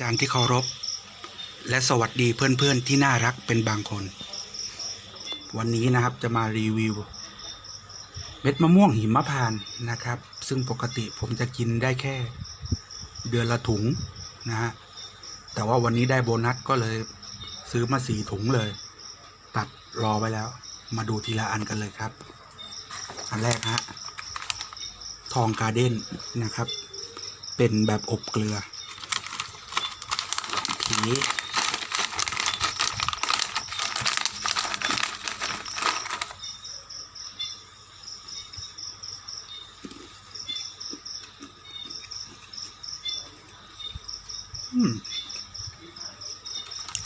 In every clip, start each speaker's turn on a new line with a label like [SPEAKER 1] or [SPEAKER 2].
[SPEAKER 1] จารย์ที่เคารพ และสวัสดีเพื่อนๆที่น่ารักเป็นบางคน วันนี้นะครับจะมารีวิว เม็ดมะม่วงหิมพานต์นะครับ ซึ่งปกติผมจะกินได้แค่ เดือนละถุงนะฮะแต่ว่าวันนี้ได้โบนัสก็เลยซื้อมาสี่ถุงเลย ตัดรอไว้แล้ว มาดูทีละอันกันเลยครับ อันแรกฮะทองการเด้นนะครับ เป็นแบบอบเกลือ ทีนี้อืม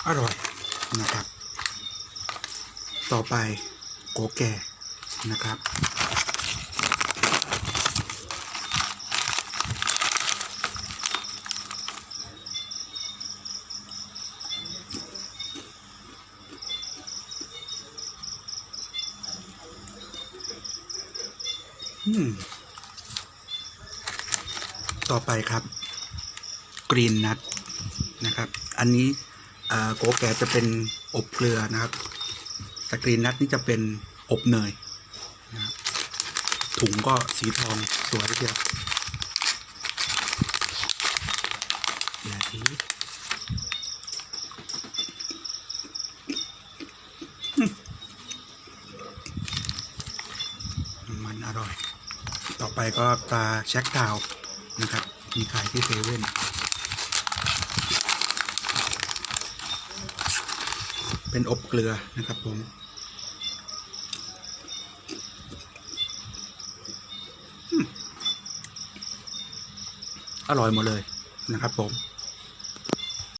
[SPEAKER 1] อร่อยนะครับ ต่อไปโกแก่นะครับ ต่อไปครับกรีนนัทนะครับ อันนี้โกแก่จะเป็นอบเกลือนะครับ แต่กรีนนัทนี่จะเป็นอบเนยนะครับถุงก็สีทองสวยเชียวอย่าทีมันอร่อย ต่อไปก็ตาแช็กดาวนะครับ มีขายที่เซเว่นเป็นอบเกลือนะครับผมอร่อยหมดเลยนะครับผม